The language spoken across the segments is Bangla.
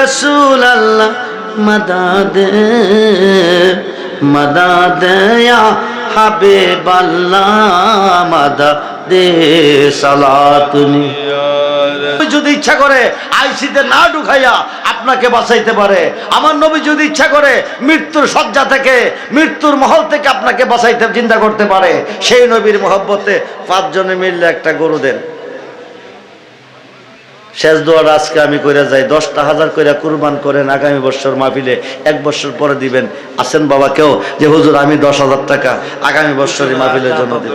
রসুল আল্লাহ মদদ মদদ হাবিব আল্লাহ মদদ, সালাতুনি। যদি ইচ্ছা করে আইসিতে না ঢুকাইয়া আপনাকে বাঁচাইতে পারে, আমার নবী যদি ইচ্ছা করে মৃত্যুর শয্যা থেকে, মৃত্যুর মহল থেকে আপনাকে বাঁচাইতে চিন্তা করতে পারে, সেই নবীর মহব্বতে পাঁচজনে মিললে একটা গরু দেন। শেষ দোয়ার আজকে আমি কইরা যাই। দশটা হাজার কইরা কুরবান করেন আগামী বছর মাহফিলে এক বছর পরে দিবেন। আছেন বাবা কেউ? যে হুজুর আমি দশ হাজার টাকা আগামী বছরই মাহফিলের জন্য দিব।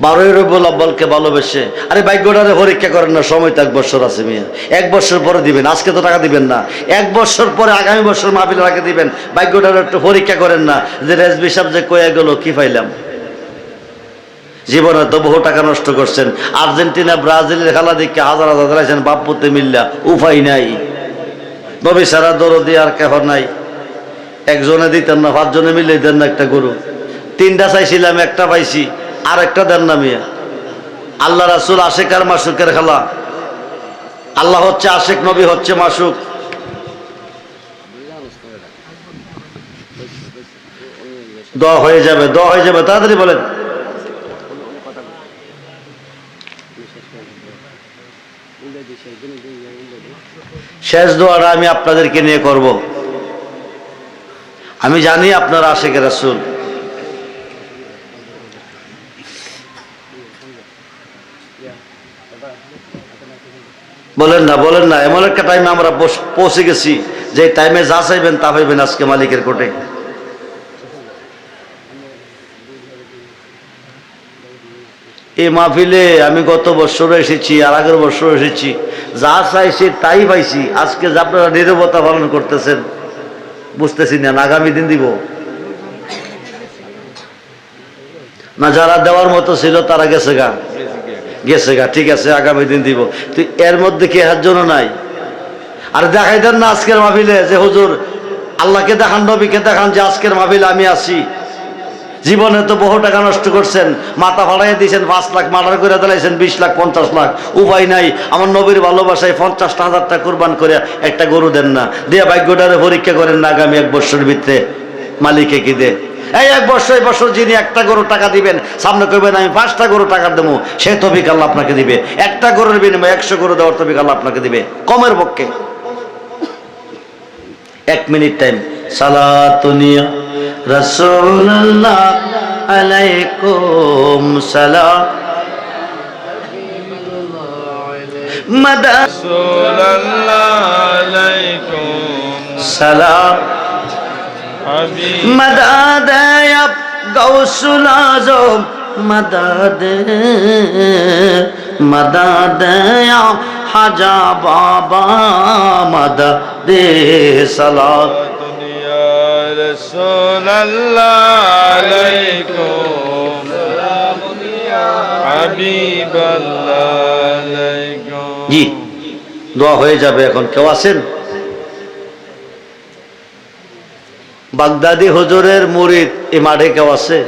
বারোই রবিউল আব্বালকে ভালোবেসে। আরে ভাগ্যটারে পরীক্ষা করেন না, সময় তো এক বছর আছে মিয়া। এক বছর পরে দিবেন, আজকে তো টাকা দিবেন না। এক বছর পরে আগামী বছর মাহফিলের আগে দিবেন, ভাগ্যটারে একটু পরীক্ষা করেন না। যে রেজবি সাহেব যে কয়ে গেল, কি পাইলাম? জীবনে তো বহু টাকা নষ্ট করছেন। আর্জেন্টিনা, ব্রাজিলের খেলা দেখে হাজার হাজার দাঁড়াইছেন বাপুতে মিল্লা উপায় নাই। নবী সারা দরদি আর কেহ নাই। একজনে দিতেন না, পাঁচজনে মিলে দেন না একটা গরু। তিনটা চাইছিলাম, একটা পাইছি। আর একটা দেন না মিয়া। আল্লাহ রাসুল আশেক আর মাসুকের খেলা। আল্লাহ হচ্ছে আশেক, নবী হচ্ছে মাসুক। দ হয়ে যাবে, দ হয়ে যাবে, তাড়াতাড়ি বলেন। শেষ দোয়াটা আমি আপনাদেরকে নিয়ে করব। আমি জানি আপনারা আশেখ রাসুল। বলেন না বলেন না, এমন একটা টাইমে আমরা পৌঁছে গেছি, যে টাইমে যা চাইবেন তা পাইবেন আজকে মালিকের কোটে এই মাহফিলে আমি গত বছর এসেছি, আর আগের বছর এসেছি, যা চাইছি তাই পাইছি, আজকে যে আপনারা নিরবতা পালন করতেছেন, বুঝতেছি না আগামী দিন দিব। না যারা দেওয়ার মতো ছিল, তারা গেছে গা। গেছে গা, ঠিক আছে, আগামী দিন দিব। তুই এর মধ্যে কি হার জন্য নাই? আর দেখাই দেন না আজকের মাহফিলে যে হুজুর, আল্লাহকে দেখান, নবীকে দেখান যে আজকের মাহফিলে আমি আছি। জীবনে তো বহু টাকা নষ্ট করছেন, মাথা ফাড়াই দিয়েছেন, পাঁচ লাখ মার্ডার করে দিলাইছেন, বিশ লাখ, পঞ্চাশ লাখ। উপায় নাই, আমার নবীর ভালোবাসায় পঞ্চাশটা হাজারটা কোরবান করে একটা গরু দেন না। দিয়ে ভাগ্যটারে পরীক্ষা করেন না আগামী এক বছরের ভিতরে। মালিকে কি দে? এই এক বছর এই বছর যিনি একটা গরু টাকা দিবেন সামনে করবেন আমি পাঁচটা গরু টাকা দেবো। সে তবিক আল্লাহ আপনাকে দিবে। একটা গরুর বিনিময়ে একশো গরু দেওয়ার তবিক আল্লাহ আপনাকে দিবে। কমের পক্ষে। এক মিনিট টাইম। সালাতুনিয়া রাসূলুল্লাহ আলাইকুম সালাম। মাদা আলাইকুম সালাম। مدد يا غوث العظم مدد مدد يا حجا بابا مدد صلاة দুনিয়া রসুল আল্লাহ আলাইকুম হাবিব আল্লাহ আলাইকুম জি দোয়া হয়ে যাবে এখন কেউ আছেন বাগদাদি হুজুরের মুরিদ এই মাঠে কেউ আছে?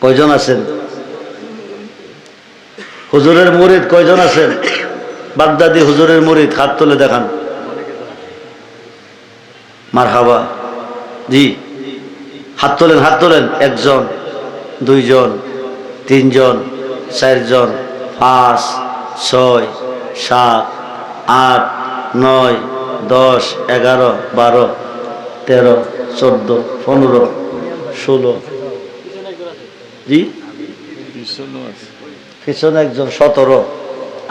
কয়জন আছেন? হুজুরের মুরিদ কয়জন আছেন? বাগদাদি হুজুরের মুরিদ, হাত তুলে দেখান। মার হাবা জি। হাত তোলেন হাত তোলেন। একজন, দুইজন, তিনজন, চারজন, পাঁচ, ছয়, সাত, আট, নয়, দশ, এগারো, বারো। তেরো চোদ্দ পনেরো ষোলো। জি? পিছনে একজন সতেরো।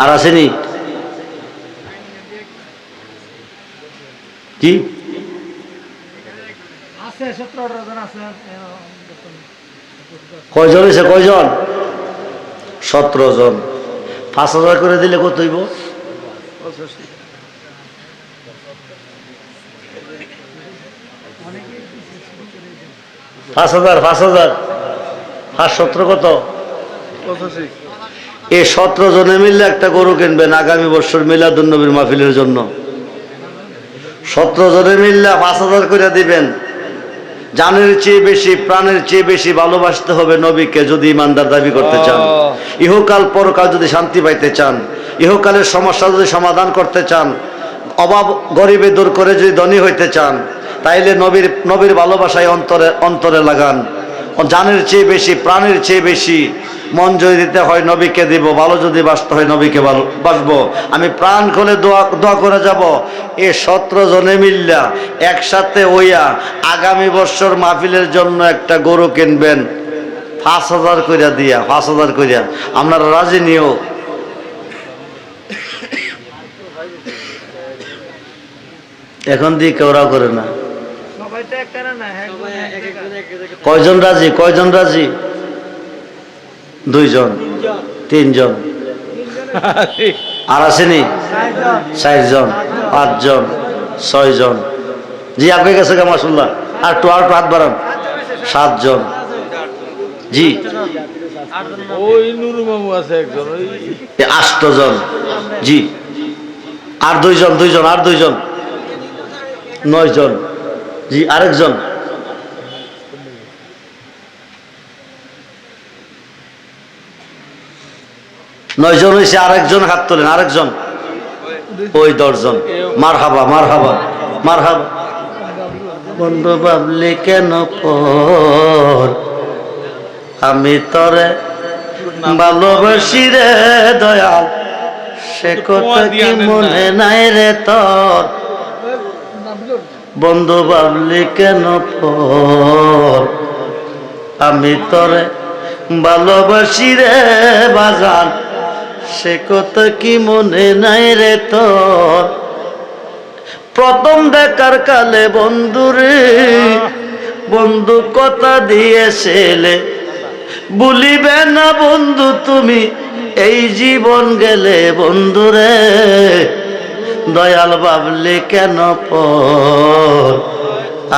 আর আসেনি? কি কয়জন এসে কয়জন? সতেরো জন। পাঁচ হাজার করে দিলে কত হইব? পাঁচ হাজার পাঁচ হাজার। পাঁচ সতেরো কত? এই সতেরো জনে মিললে একটা গরু কিনবেন আগামী বছর মিলাদুন্নবীর মাহফিলের জন্য। সতেরো জনে মিললে পাঁচ হাজার করে দিবেন। জানের চেয়ে বেশি প্রাণের চেয়ে বেশি ভালোবাসতে হবে নবীকে যদি ইমানদার দাবি করতে চান। ইহকাল পরকাল যদি শান্তি পাইতে চান ইহকালের সমস্যা যদি সমাধান করতে চান অভাব গরিবে দূর করে যদি ধনী হইতে চান তাইলে নবীর নবীর ভালোবাসায় অন্তরে অন্তরে লাগান। জানের চেয়ে বেশি, প্রাণের চেয়ে বেশি মন যদি দিতে হয় নবীকে দিব, ভালো যদি বাঁচতে হয় নবীকে ভালো বাসবো আমি প্রাণ খুলে দোয়া দোয়া করে যাব। এ সতেরো জনে মিল্লা একসাথে ওইয়া আগামী বছর মাহফিলের জন্য একটা গরু কিনবেন। পাঁচ হাজার কইরা দিয়া, পাঁচ হাজার কইরা। আপনারা রাজি নিও। এখন দিয়ে কেউরা করে না। কয়জন রাজি? কয়জন রাজি? দুইজন? তিনজন। আর আসেনি? চারজন। পাঁচজন? ছয়জন? জি আপনি গেছে কে মাসুল্লাহ আর একটু আর হাত বাড়ান। সাতজন। জি। ওই নুরু মামু আছে একজন ওই এ আষ্টজন। জি। আর দুইজন দুইজন আর দুইজন? নয়জন। জি আরেকজন। নয়জন হয়েছে আরেকজন হাত তোলেন আরেকজন। ওই দশজন। মার হাবা মার হাবা মার হাবা বন্ধু ভাবলি কেন পর আমি তরে ভালোবাসি রে দয়াল সে কথা কি মনে নাই রে তোর? বন্ধু ভাবলি কেন আমি তরে ভালোবাসি রে বাজান সে কথা কি মনে নাই রে তোর? প্রথম দেখার কালে বন্ধুরে বন্ধু কথা দিয়েছিলে ভুলিবে না বন্ধু তুমি, এই জীবন গেলে বন্ধুরে দয়াল ভাবলি কেন পর?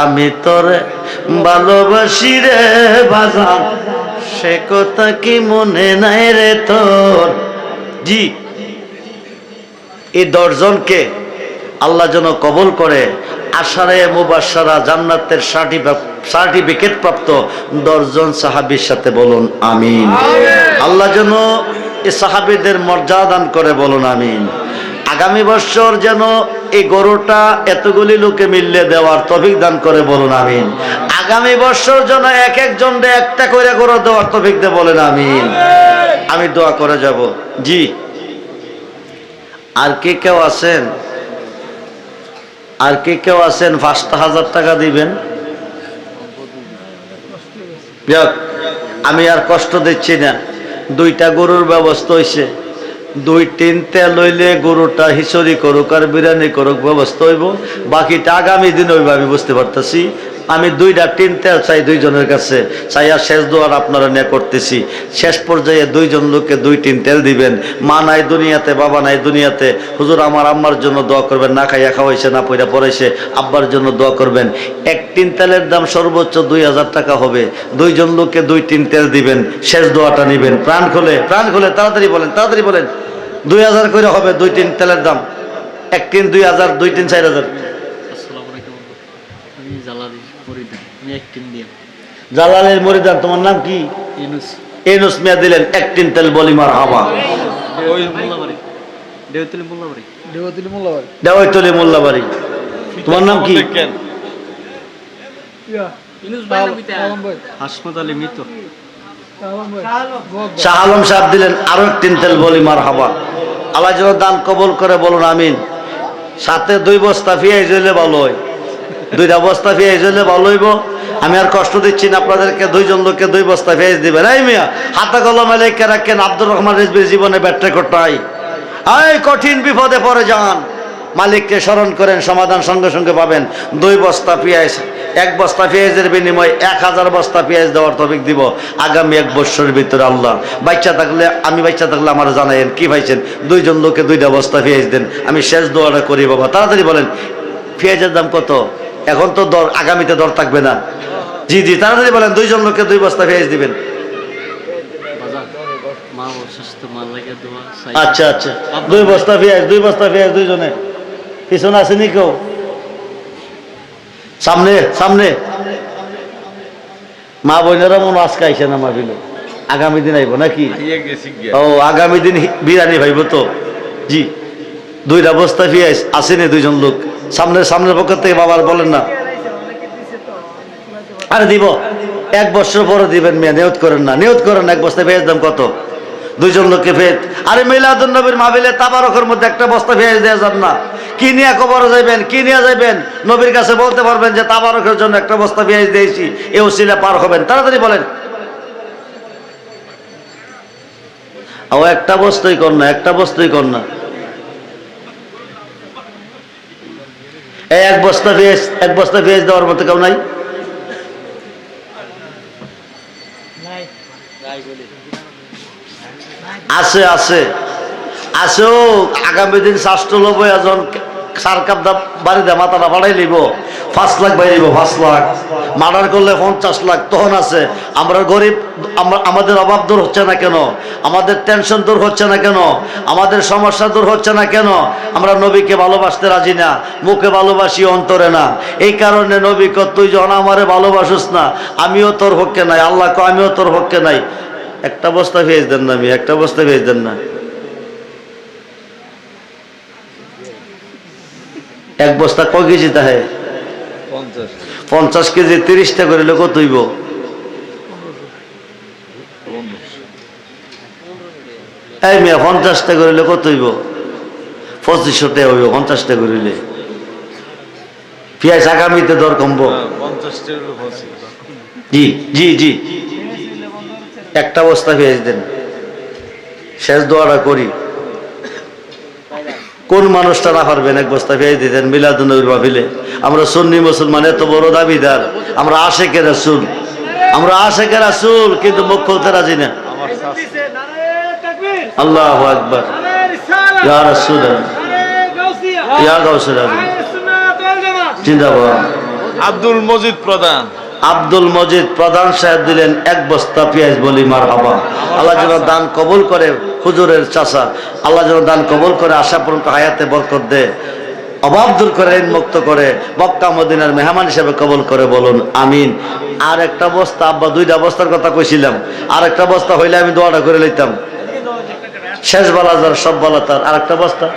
আমি তোরে ভালোবাসি রে বাজান সে কথা কি মনে নাই রে তোর? জি। এই দশজনকে আল্লাহ যেন কবল করে আশারে মুবাসারা জান্নাতের সার্টিফিকেট প্রাপ্ত দশজন সাহাবির সাথে বলুন আমিন। আল্লাহ যেন এই সাহাবিদের মর্যাদা দান করে বলুন আমিন। আগামী বছর যেন এই গরুটা এতগুলি লোকে মিললে দেওয়ার তফিক দান করে বলুন, আমিন। আগামী বছর যেন এক একজন একটা করে গরু দেওয়ার তফিক দে বলেন, আমিন। আমি দোয়া করে যাব। জি। আর কে কেউ আছেন? আর কে কেউ আছেন? পাঁচটা হাজার টাকা দিবেন? আমি আর কষ্ট দিচ্ছি না। দুইটা গরুর ব্যবস্থা হয়েছে দুই তিন তেল লইলে গরুটা হিচড়ি করুক আর বিরিয়ানি করুক, ব্যবস্থা হইব। বাকিটা আগামী দিন আমি বুঝতে পারতেছি। আমি দুইটা তিন তেল চাই দুইজনের কাছে, চাই আর শেষ দোয়ার আপনারা নিয়ে করতেছি। শেষ পর্যায়ে দুইজন লোককে দুই তিন তেল দিবেন। মা নাই দুনিয়াতে, বাবা নাই দুনিয়াতে। হুজুর, আমার আম্মার জন্য দোয়া করবেন, না খাইয়া খাওয়াইছে, না পয়রা পড়াইছে, আব্বার জন্য দোয়া করবেন। এক তিন তেলের দাম সর্বোচ্চ দুই হাজার টাকা হবে। দুইজন লোককে দুই তিন তেল দিবেন, শেষ দোয়াটা নিবেন। প্রাণ খুলে প্রাণ খুলে, তাড়াতাড়ি বলেন তাড়াতাড়ি বলেন। দুই হাজার করে হবে দুই তিন তেলের দাম। এক তিন দুই হাজার, দুই তিন চার হাজার। আমি দিয়ে। জালালের মরিদান তোমার নাম কি? ইউনুস মিয়া দিলেন এক তিন তেল বলিমার হাওয়া ওই মোল্লাবাড়ি। দেউতলি মোল্লাবাড়ি। দেওয়াতিলি মোল্লাবাড়ি। দেওয়াইতলি মোল্লাবাড়ি। তোমার নাম কি? কেন ইউনুস হাসপাতালে মৃত। শাহ আলম সাহেব দিলেন আরও তিন তেল বলিমার হাওয়া আল্লাহ যেন দান কবল করে বলুন আমিন। সাথে দুই বস্তা ফিয়াই জইলে ভালো হয়। দুইটা বস্তা ফিয়াই জইলে ভালো হইব। আমি আর কষ্ট দিচ্ছি না, আপনাদেরকে দুইজন লোককে দুই বস্তা ফিয়াজ দিবেন। এই মিয়া, হাতা কলমে লেখে রাখেন, আব্দুর রহমান রেজবির জীবনে ব্যাট্রে করতাই এই কঠিন বিপদে পড়ে যান। মালিককে স্মরণ করেন, সমাধান সঙ্গে সঙ্গে পাবেন। দুই বস্তা পেঁয়াজ, এক বস্তা পেঁয়াজের বিনিময়ে এক হাজার বস্তা পেঁয়াজ দেওয়ার তফিক দিব। আগামী এক বছরের ভিতরে আল্লাহ। বাচ্চা থাকলে, আমি বাচ্চা থাকলে আমার জানাইন কি পাইছেন? দুইজন লোকে দুইটা বস্তা পেঁয়াজ দেন। আমি শেষ দোয়াটা করি, বাবা। তাড়াতাড়ি বলেন, পেঁয়াজের দাম কত? এখন তো দর আগামীতে দর থাকবে না। জি জি তাড়াতাড়ি বলেন দুইজন লোককে দুই বস্তা পেঁয়াজ দিবেন। মা মা আচ্ছা আচ্ছা দুই বস্তা পেঁয়াজ দুই বস্তা পেঁয়াজ দুইজনে। পিছনে আসেনি কেউ? সামনে সামনে। মা বোনেরা মনে আজকে আইসে না মাহফিল আগামী দিন আইব নাকি? ও আগামী দিন বিরিয়ানি ভাইব তো। জি। দুইটা বস্তা পেঁয়াজ আসেনি দুইজন লোক। সামনে সামনের পক্ষ থেকে বাবার বলেন না। আরে দিব। এক বছর পরে দিবেন মেয়ে, নিয়ত করেন না। নিয়ত করেন এক বস্তা পেঁয়াজ দাম কত? দুইজন লোককে ফেদ আরে মিলাদুল নবীর মাহবিলে তাবারকের মধ্যে একটা বস্তা পেঁয়াজ দেওয়া যান না। কি নিয়ে কবর যাইবেন? কি নিয়ে যাইবেন? নবীর কাছে বলতে পারবেন যে তাবারকের জন্য একটা বস্তা পেঁয়াজ দিয়েছি। এ উসিলে পার হবেন। তাড়াতাড়ি বলেন। ও একটা বস্তুই কর না, একটা বস্তুই কর না এই এক বস্তা এক বস্তা দেওয়ার মতো কেউ নাই? আছে আছে। আছেও আগামী দিন স্বাস্থ্য লোভ এজন সার কাপ বাড়িতে মাথাটা বাড়াই লিব পাঁচ লাখ বাড়ি লিব পাঁচ লাখ। মার্ডার করলে পঞ্চাশ লাখ, তখন আছে। আমরা গরিব আমাদের অভাব দূর হচ্ছে না কেন? আমাদের টেনশন দূর হচ্ছে না কেন? আমাদের সমস্যা দূর হচ্ছে না কেন? আমরা নবীকে ভালোবাসতে রাজি না, মুখে ভালোবাসি, অন্তরে না। এই কারণে নবী তুই যখন আমারে ভালোবাসিস না, আমিও তোর পক্ষে নাই। আল্লাহ কো আমিও তোর পক্ষে নাই। একটা বস্তা ভেজ দেন না আমি, একটা বস্তা ভেজ দেন না। এক বস্তা কয় কেজি তাহে? পঞ্চাশ কেজি। তিরিশটা করিলে কত হইব এই মেয়ে পঞ্চাশটা করিলে কত হইব পঁচিশশো টাকা হইব পঞ্চাশটা করিলে পেঁয়াজ আগামীতে দর কমবো। জি জি জি। একটা বস্তা পেঁয়াজ দেন। শেষ দোয়াটা করি। কোন মানুষটা না পারবেন? এক বস্তা পেঁয়াজ দিতেন মিলাদুনবীর মাহফিলে। আমরা সুন্নি মুসলমান এত বড় দাবিদার। আমরা আশেকের রাসূল। আমরা আশেকের রাসূল কিন্তু মুখ খুলতে রাজি না। আল্লাহ আকবার। ইয়া রাসূল ইয়া গাউসুল জিন্দাবাদ। আব্দুল মজিদ প্রধান। আব্দুল মজিদ প্রধান সাহেব দিলেন এক বস্তা পেঁয়াজ বলি মার হাবা আল্লাহ যেন দান কবুল করে হুজুরের চাষা আল্লাহ যেন দান কবল করে আশা পূর্ণ হায়াতে বরকত দে। অভাব দূর করে ঋণ মুক্ত করে, মক্কা, মদিনার মেহমান হিসেবে কবল করে বলুন, আমিন। আর একটা বস্তা আব্বা, দুইটা বস্তার কথা কইছিলাম। আর একটা বস্তা হইলে আমি দোয়াটা করে লইতাম। শেষ বলা যার, সব বলা তার। আর একটা বস্তা